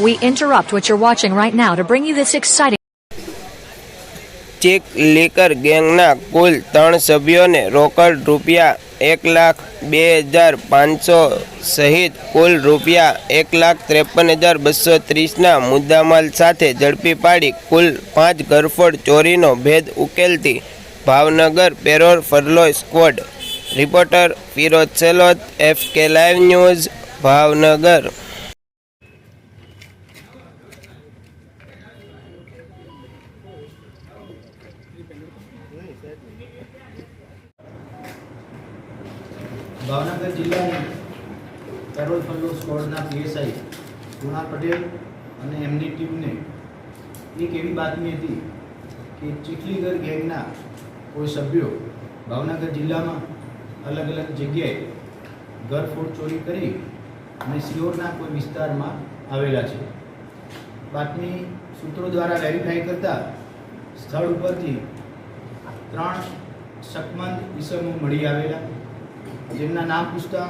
We interrupt what you're watching right now to bring you this exciting. ચીક લેકર ગેંગના કુલ ત્રણ સભ્યોને રોકડ રૂપિયા એક લાખ બે હજાર પાંચસો સહિત કુલ રૂપિયા એક લાખ ત્રેપન હજાર બસો ત્રીસના મુદ્દામાલ સાથે ઝડપી પાડી કુલ પાંચ ઘરફોડ ચોરીનો ભેદ ઉકેલતી Bhavnagar parole furlough squad reporter Firoz Selot, F K live news, Bhavnagar Bhavnagar જિલ્લાની પેરોલ ફંડો સ્કોડના પીએસઆઈ કુણાલ પટેલ અને એમની ટીમને એક એવી બાતમી હતી કે ચીખલીગર ગેંગના કોઈ સભ્યો ભાવનગર જિલ્લામાં અલગ અલગ જગ્યાએ ઘરફોડ ચોરી કરી અને સિયોરના કોઈ વિસ્તારમાં આવેલા છે. બાતમી સૂત્રો દ્વારા વેરીફાઈ કરતા સ્થળ ઉપરથી ત્રણ શકમંદ ઈસમો મળી આવેલા, જેમના નામ પૂછતા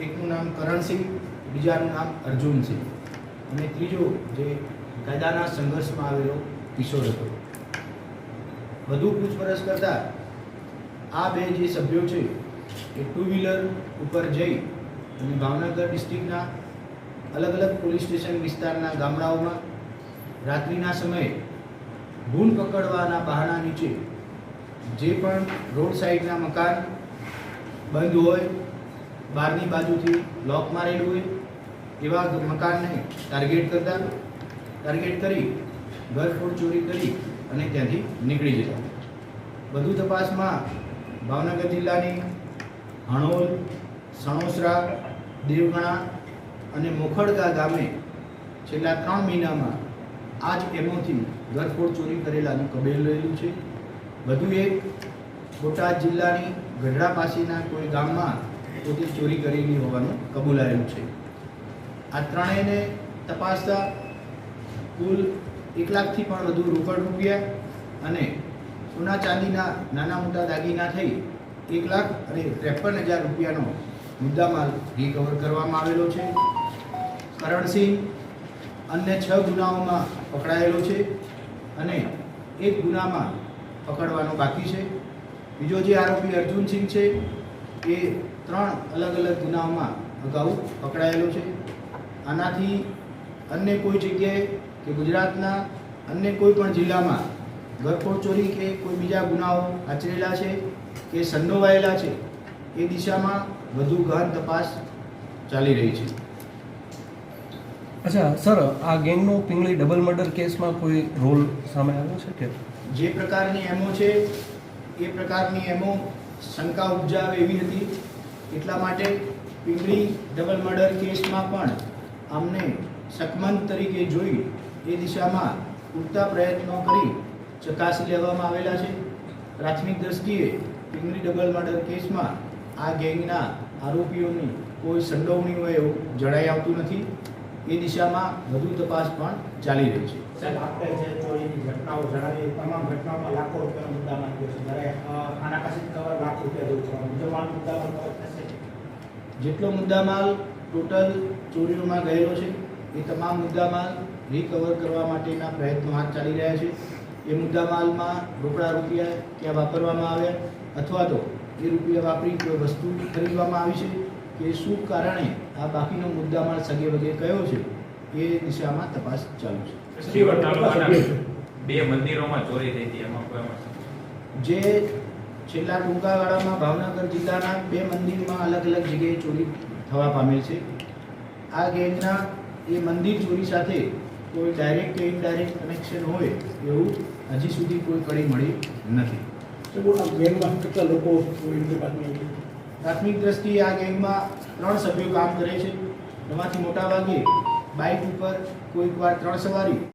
એકનું નામ કરણસિંહ, બીજાનું નામ અર્જુનસિંહ. અને ત્રીજો જે કાયદાના સંઘર્ષમાં આવેલો કિશોર હતો. વધુ પૂછપરછ કરતા આ બે જે સભ્યો છે, એ ટુ વ્હીલર ઉપર જઈ અને ભાવનગર ડિસ્ટ્રિક્ટના અલગ અલગ પોલીસ સ્ટેશન વિસ્તારના ગામડાઓમાં રાત્રિના સમયે ભૂલ પકડવાના બહાના નીચે જે પણ રોડ સાઈડના મકાન બંધ હોય, બહારની બાજુથી લોક મારેલું હોય, એવા મકાનને ટાર્ગેટ કરતા ટાર્ગેટ કરી ઘરફોડ ચોરી કરી અને ત્યાંથી નીકળી જતા. વધુ તપાસમાં ભાવનગર જિલ્લાની હણોલ, સણોસરા, દેવગણા અને મોખડકા ગામે છેલ્લા ત્રણ મહિનામાં આ જ એમોથી ઘરફોડ ચોરી કરેલાનું કબેલ રહેલું છે. વધુ એક બોટાદ જિલ્લાની ગઢડા પાસેના કોઈ ગામમાં પોતે ચોરી કરેલી હોવાનું કબૂલાયેલું છે. આ ત્રણેયને તપાસતા કુલ એક લાખથી પણ વધુ રોકડ રૂપિયા અને સોના ચાંદીના નાના મોટા દાગીના થઈ એક લાખ અને ત્રેપન હજાર રૂપિયાનો મુદ્દામાલ રિકવર કરવામાં આવેલો છે. કરણસિંહ અન્ય છ ગુનાઓમાં પકડાયેલો છે અને એક ગુનામાં પકડવાનો બાકી છે. બીજો જે આરોપી અર્જુનસિંહ છે, એ ત્રણ અલગ અલગ ગુનાઓમાં અગાઉ પકડાયેલો છે. આનાથી અન્ય કોઈ જગ્યાએ કે ગુજરાતના અન્ય કોઈ પણ જિલ્લામાં ઘરફોડ ચોરી કે કોઈ બીજા ગુનાઓ આચરેલા છે કે સંડોવાયેલા છે, એ દિશામાં વધુ ગહન તપાસ ચાલી રહી છે. અચ્છા, સર, આ ગેંગનો પિંગળી ડબલ મર્ડર કેસમાં કોઈ રોલ સામે આવ્યો છે કે? જે પ્રકારની એમો છે, એ પ્રકારની એમો શંકા ઉપજાવે એવી હતી એટલા માટે પીંગળી ડબલ મર્ડર કેસમાં પણ અમને શકમંદ તરીકે જોઈ એ દિશામાં પૂરતા પ્રયત્નો કરી ચકાસી લેવામાં આવેલા છે. પ્રાથમિક દ્રષ્ટિએ પીંગળી ડબલ મર્ડર કેસમાં આ ગેંગના આરોપીઓની કોઈ સંડોવણી હોય એવું જણાઈ આવતું નથી. એ દિશામાં વધુ તપાસ પણ ચાલી રહી છે. આપણે જે ચોરીની ઘટનાઓ જણાવી તમામ ઘટનાઓમાં લાખો રૂપિયાનો મુદ્દામાલ ગયો છે. જ્યારે અ, આના પાસે કવર લાખ રૂપિયા જેવું છે બીજો માલ મુદ્દામાલ કવર થશે? જેટલો મુદ્દામાલ ટોટલ ચોરીઓમાં ગયેલો છે એ તમામ મુદ્દામાલ રિકવર કરવા માટેના પ્રયત્નો હાથ ચાલી રહ્યા છે. એ મુદ્દામાલમાં રોકડા રૂપિયા ક્યાં વાપરવામાં આવ્યા? અથવા તો એ રૂપિયા વાપરી કોઈ વસ્તુ ખરીદવામાં આવી છે? કે શું કારણે આ બાકીનો મુદ્દામાલ સગે વગે કયો છે? એ દિશામાં તપાસ ચાલુ છે. બે મંદિરોમાં ચોરી થઈ હતી એમાં જે છેલ્લા ટૂંકા ગાળામાં ભાવનગર જિલ્લાના બે મંદિરમાં અલગ અલગ જગ્યાએ ચોરી થવા પામેલ છે. આ ગેંગના એ મંદિર ચોરી સાથે કોઈ ડાયરેક્ટ કે ઇનડાયરેક્ટ કનેક્શન હોય એવું હજી સુધી કોઈ કડી મળી નથી. તો બોલો ગેમમાં લોકો પ્રાથમિક દ્રષ્ટિએ આ ગેંગમાં ત્રણ સભ્યો કામ કરે છે. એમાંથી મોટાભાગે બાઇક ઉપર કોઈક વાર ત્રણ સવારી.